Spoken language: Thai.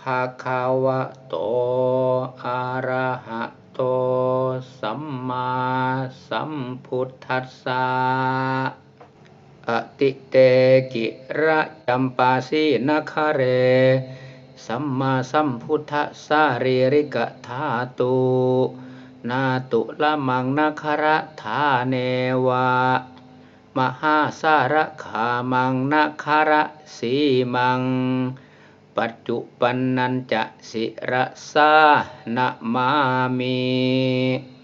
ภะคะวะโต อะระหะโต สัมมาสัมพุทธัสสะอติเตกิระยัมปาสีนาคาเร สัมมาสัมพุทธัสสะเรริกธาตุนาตุละมังนาคาระธาเนวะ มหาสารคามังนาคาระสีมัง ปัจจุปันนันจะสิระสานะมามิ